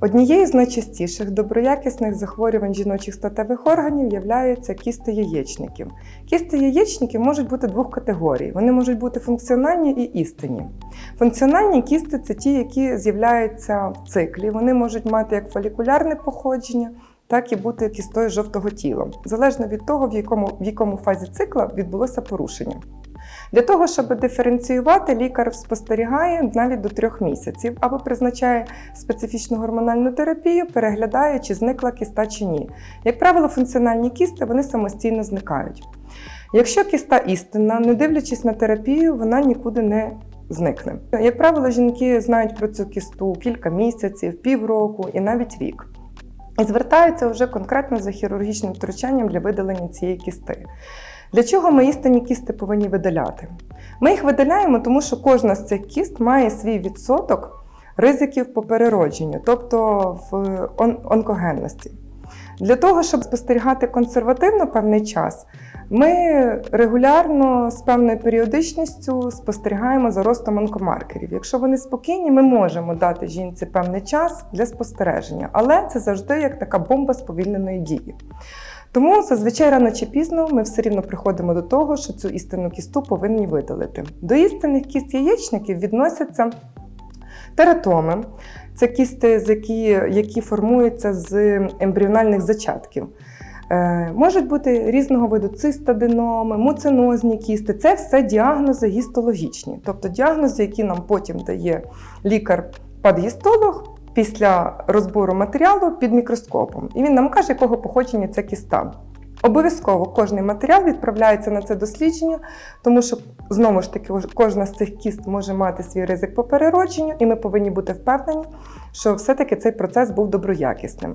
Однією з найчастіших доброякісних захворювань жіночих статевих органів являються кісти яєчників. Кісти яєчників можуть бути двох категорій. Вони можуть бути функціональні і істинні. Функціональні кісти це ті, які з'являються в циклі. Вони можуть мати як фолікулярне походження, так і бути кістою жовтого тіла, залежно від того, в якому, в якому фазі цикла відбулося порушення. Для того, щоб диференціювати, лікар спостерігає навіть до трьох місяців або призначає специфічну гормональну терапію, переглядає, чи зникла кіста чи ні. Як правило, функціональні кісти вони самостійно зникають. Якщо кіста істинна, не дивлячись на терапію, вона нікуди не зникне. Як правило, жінки знають про цю кісту кілька місяців, півроку і навіть рік. І звертаються вже конкретно за хірургічним втручанням для видалення цієї кісти. Для чого ми істинні кісти повинні видаляти? Ми їх видаляємо, тому що кожна з цих кіст має свій відсоток ризиків по переродженню, тобто в он- онкогенності. Для того, щоб спостерігати консервативно певний час, ми регулярно з певною періодичністю спостерігаємо за ростом онкомаркерів. Якщо вони спокійні, ми можемо дати жінці певний час для спостереження, але це завжди як така бомба сповільненої дії. Тому зазвичай рано чи пізно ми все рівно приходимо до того, що цю істинну кісту повинні видалити. До істинних кіст яєчників відносяться тератоми. Це кісти, які, які формуються з ембріональних зачатків. Е, можуть бути різного виду цистаденоми, муцинозні кісти. Це все діагнози гістологічні, тобто діагнози, які нам потім дає лікар-падгістолог після розбору матеріалу під мікроскопом. І він нам каже, якого походження ця кіста. Обов'язково кожний матеріал відправляється на це дослідження, тому що знову ж таки кожна з цих кіст може мати свій ризик по переродженню, і ми повинні бути впевнені, що все-таки цей процес був доброякісним.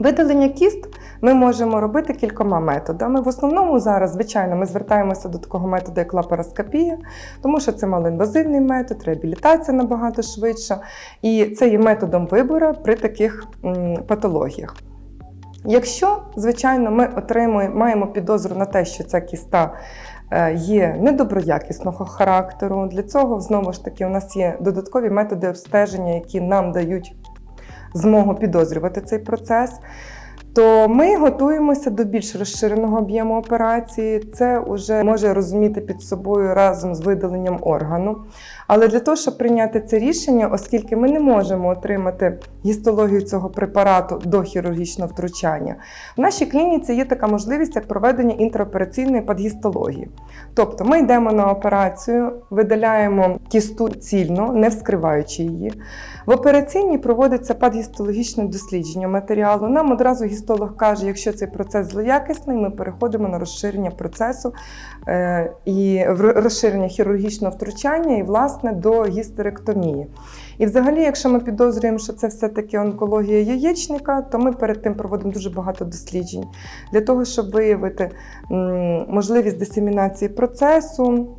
Видалення кіст ми можемо робити кількома методами. В основному зараз, звичайно, ми звертаємося до такого методу, як лапароскопія, тому що це малоінвазивний метод, реабілітація набагато швидша. І це є методом вибору при таких патологіях. Якщо, звичайно, ми отримуємо, маємо підозру на те, що ця кіста е, є недоброякісного характеру, для цього знову ж таки у нас є додаткові методи обстеження, які нам дають змогу підозрювати цей процес. То ми готуємося до більш розширеного об'єму операції. Це вже може розуміти під собою разом з видаленням органу. Але для того, щоб прийняти це рішення, оскільки ми не можемо отримати гістологію цього препарату до хірургічного втручання, в нашій клініці є така можливість, як проведення інтраопераційної подгістології. Тобто ми йдемо на операцію, видаляємо кісту цільно, не вскриваючи її. В операційній проводиться подгістологічне дослідження матеріалу. Нам одразу гістолог каже, якщо цей процес злоякісний, ми переходимо на розширення процесу е, і розширення хірургічного втручання і, власне, до гістеректомії. І взагалі, якщо ми підозрюємо, що це все-таки онкологія яєчника, то ми перед тим проводимо дуже багато досліджень для того, щоб виявити можливість дисемінації процесу.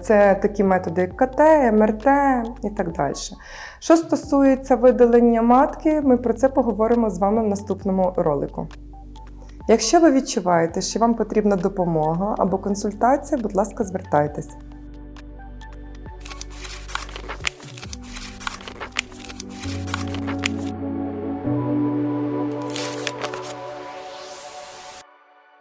Це такі методи, як КТ, МРТ і так далі. Що стосується видалення матки, ми про це поговоримо з вами в наступному ролику. Якщо ви відчуваєте, що вам потрібна допомога або консультація, будь ласка, звертайтеся.